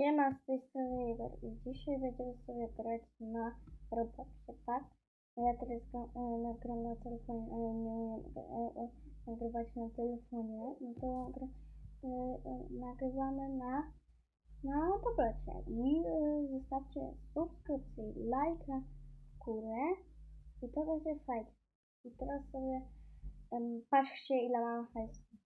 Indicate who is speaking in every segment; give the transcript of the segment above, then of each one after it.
Speaker 1: Siema, z tej strony Igor i dzisiaj będziemy sobie grać na Robloxie, tak? Ja teraz gram, e, nagram na telefonie, ale nie umiem e, e, nagrywać na telefonie, no to nagrywamy na, na tablecie i zostawcie subskrypcję lajka w górę i to będzie fajne. I teraz sobie patrzcie ile mam hajsu.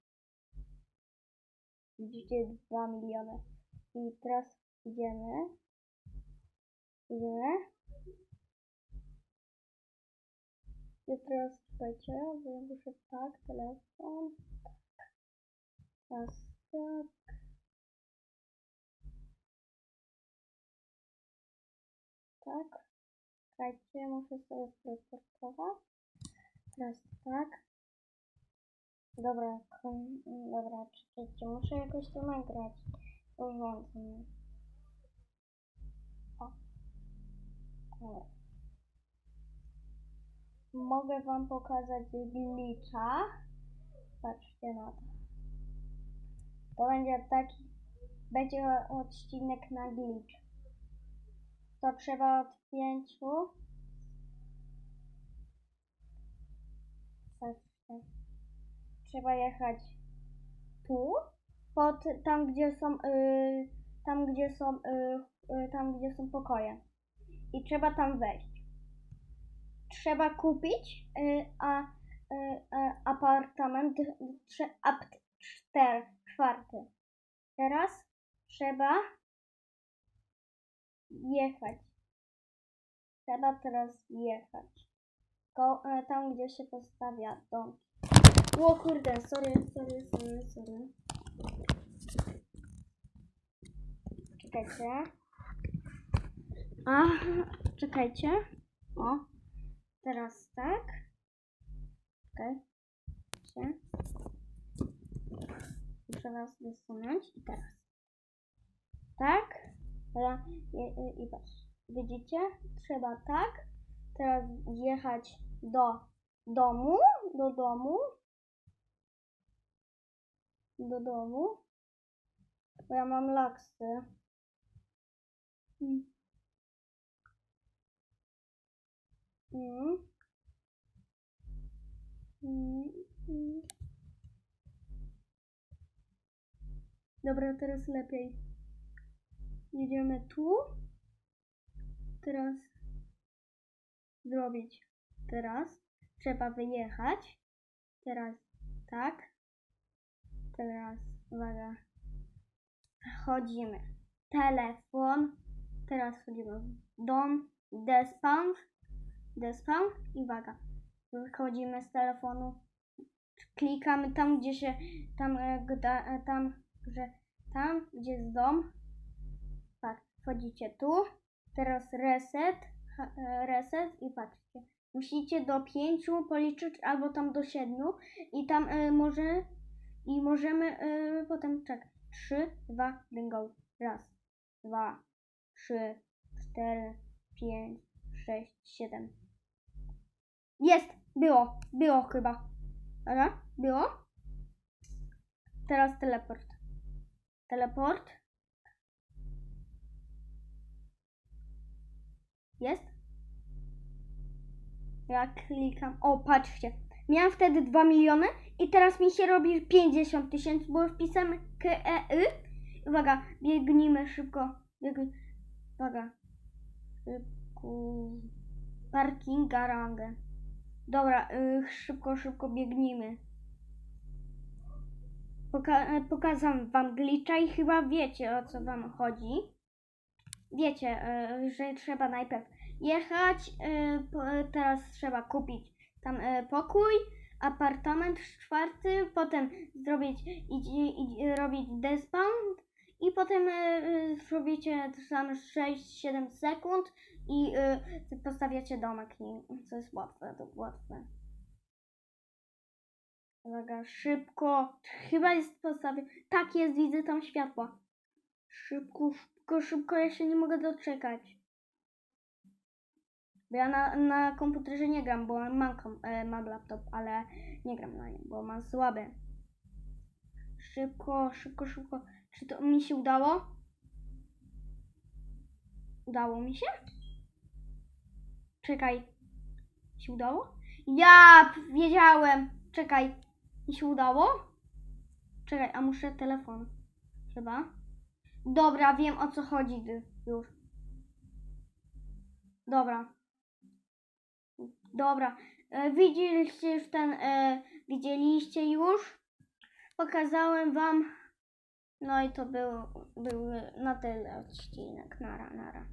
Speaker 1: Widzicie 2 miliony. I teraz idziemy. Idziemy. I teraz czekajcie, bo ja muszę tak, telefon. Teraz tak. Tak. Czekajcie, muszę sobie teleportować. Teraz tak. Dobra, dobra, czekajcie, muszę jakoś to nagrać. Urządzenie. O. Dobra. Mogę wam pokazać glitcha. Patrzcie na to. To będzie taki, będzie odcinek na glitch. To trzeba od pięciu. Patrzcie. Trzeba jechać tu pod tam gdzie są y, tam gdzie są y, y, tam gdzie są pokoje. I trzeba tam wejść. Trzeba kupić a, apartament trze, ap, czter, czwarty. Teraz trzeba jechać. Trzeba teraz jechać. Ko, y, tam gdzie się postawia dom. O kurde sorry sorry sorry sorry Czekajcie. A, czekajcie. O, teraz tak. Okej. Okay. Muszę was wysunąć i teraz. Tak. I, i, i patrz. Widzicie? Trzeba tak. Teraz jechać do domu. Do domu. Do domu. Bo ja mam laksy. Mm. Mm. Mm. Dobra, teraz lepiej. Jedziemy tu. Teraz zrobić. Teraz trzeba wyjechać. Teraz tak. Teraz uwaga. Chodzimy. Telefon. Teraz wchodzimy w dom, despawn, despawn. I uwaga, wychodzimy z telefonu, klikamy tam, gdzie się, tam, e, e, tam, że, tam, gdzie jest dom, tak, wchodzicie tu, teraz reset, e, reset i patrzcie, musicie do pięciu policzyć albo tam do siedmiu i tam e, może, i możemy e, potem, czekać, trzy, dwa, go, raz, dwa, trzy, cztery, pięć, sześć, siedem. Jest! Było! Było chyba. Dobra? Było? Teraz teleport. Teleport. Jest? Ja klikam. O, patrzcie. Miałam wtedy 2 miliony i teraz mi się robi 50 tysięcy, bo wpisałem KEY. Uwaga, biegnijmy szybko. Biegnij. Uwaga. Szybko. Parking garangę. Dobra, y, szybko, szybko biegnijmy. Poka y, pokazam wam glitcha i chyba wiecie o co wam chodzi. Wiecie, y, że trzeba najpierw jechać, y, teraz trzeba kupić tam y, pokój, apartament czwarty, potem zrobić, idź, idź, robić despawn, i potem y, zrobicie tam 6-7 sekund i y, postawiacie domek i co jest łatwe, to łatwe. Uwaga, szybko. Chyba jest postawię. Tak jest, widzę tam światła. Szybko, szybko, szybko, ja się nie mogę doczekać. Bo ja na, na komputerze nie gram, bo mam, kom, e, mam laptop, ale nie gram na nim, bo mam słaby. Szybko, szybko, szybko. Czy to mi się udało? Udało mi się? Czekaj. Się udało? Ja wiedziałem. Czekaj. Mi się udało? Czekaj, a muszę telefon. Chyba. Dobra, wiem o co chodzi już. Dobra. Dobra. E, widzieliście już ten, e, widzieliście już? Pokazałem wam. No i to był, był na tyle odcinek. Nara, nara.